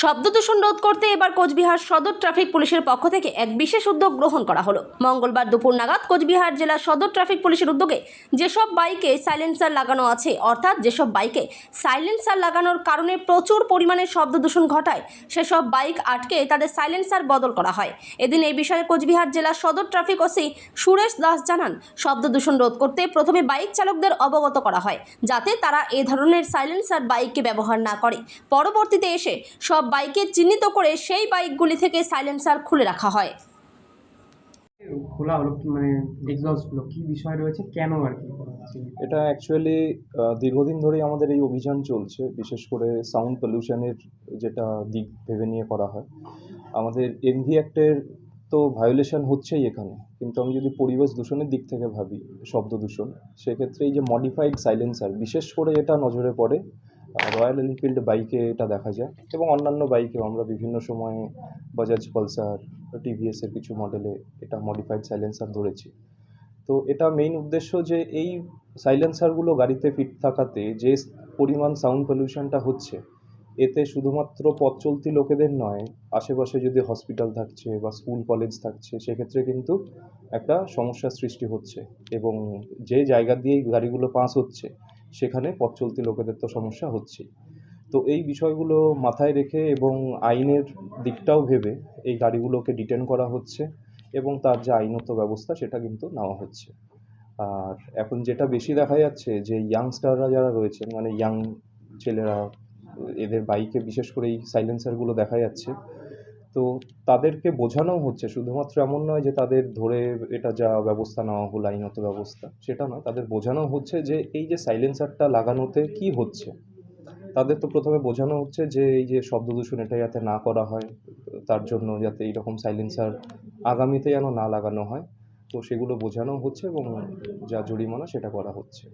শব্দ দূষণ রোধ করতে এবার কোচবিহার সদর ট্রাফিক পুলিশের পক্ষ থেকে এক বিশেষ উদ্যোগ গ্রহণ করা হলো। মঙ্গলবার দুপুর নাগাদ কোচবিহার জেলা সদর ট্রাফিক পুলিশের উদ্যোগে যেসব বাইকে সাইলেন্সার লাগানো আছে, অর্থাৎ যেসব বাইকে সাইলেন্সার লাগানোর কারণে প্রচুর পরিমাণে শব্দ দূষণ ঘটায়, সেসব বাইক আটকে তাদের সাইলেন্সার বদল করা হয়। এদিন এই বিষয়ে কোচবিহার জেলা সদর ট্রাফিক ওসি সুরেশ দাস জানান, শব্দ দূষণ রোধ করতে প্রথমে বাইক চালকদের অবগত করা হয়, যাতে তারা এ ধরনের সাইলেন্সার বাইককে ব্যবহার না করে। পরবর্তীতে এসে সব বাইকে চিহ্নিত করে সেই বাইকগুলি থেকে সাইলেন্সার খুলে রাখা হয়। খোলা হলো মানে এক্সস্টগুলো কি বিষয় রয়েছে? কেন আর কি এটা অ্যাকচুয়ালি দীর্ঘদিন ধরেই আমাদের এই অভিযান চলছে বিশেষ করে সাউন্ড পলিউশনের যেটা দিক ভেবে নিয়ে করা হয়। আমাদের এমভি অ্যাক্টের তো ভায়োলেশন হচ্ছেই এখানে কিন্তু আমি যদি পরিবেশ দূষণের দিক থেকে ভাবি শব্দ দূষণ সেক্ষেত্রে এই যে মডিফাইড সাইলেন্সার বিশেষ করে এটা নজরে পড়ে রয়্যাল এনফিল্ড বাইকে এটা দেখা যায় এবং অন্যান্য বাইকেও। আমরা বিভিন্ন সময়ে বাজাজ পালসার টিভিএসের কিছু মডেলে এটা মডিফাইড সাইলেন্সার ধরেছি। তো এটা মেইন উদ্দেশ্য যে এই সাইলেন্সারগুলো গাড়িতে ফিট থাকাতে যে পরিমাণ সাউন্ড পলিউশনটা হচ্ছে, এতে শুধুমাত্র পথ চলতি লোকেদের নয়, আশেপাশে যদি হসপিটাল থাকছে বা স্কুল কলেজ থাকছে, সেক্ষেত্রে কিন্তু একটা সমস্যার সৃষ্টি হচ্ছে এবং যে জায়গা দিয়েই গাড়িগুলো পাস হচ্ছে সেখানে পথ চলতি লোকেদের তো সমস্যা হচ্ছেই। তো এই বিষয়গুলো মাথায় রেখে এবং আইনের দিকটাও ভেবে এই গাড়িগুলোকে ডিটেন করা হচ্ছে এবং তার যে আইনত ব্যবস্থা সেটা কিন্তু নেওয়া হচ্ছে। আর এখন যেটা বেশি দেখা যাচ্ছে যে ইয়াংস্টাররা যারা রয়েছেন মানে ইয়াং ছেলেরা, এদের বাইকে বিশেষ করে এই সাইলেন্সারগুলো দেখা যাচ্ছে তো তাদেরকে বোঝানো হচ্ছে, শুধুমাত্র এমন নয় যে তাদের ধরে এটা যা ব্যবস্থা নেওয়া হলো, আইনত ব্যবস্থা, সেটা নয় তাদের বোঝানো হচ্ছে যে এই যে সাইলেন্সারটা লাগানোতে কি হচ্ছে, তাদের তো প্রথমে বোঝানো হচ্ছে যে এই যে শব্দ দূষণ এটা যাতে না করা হয়, তার জন্য যাতে এইরকম সাইলেন্সার আগামীতে যেন না লাগানো হয়। তো সেগুলো বোঝানো হচ্ছে এবং যা জরিমানা সেটা করা হচ্ছে।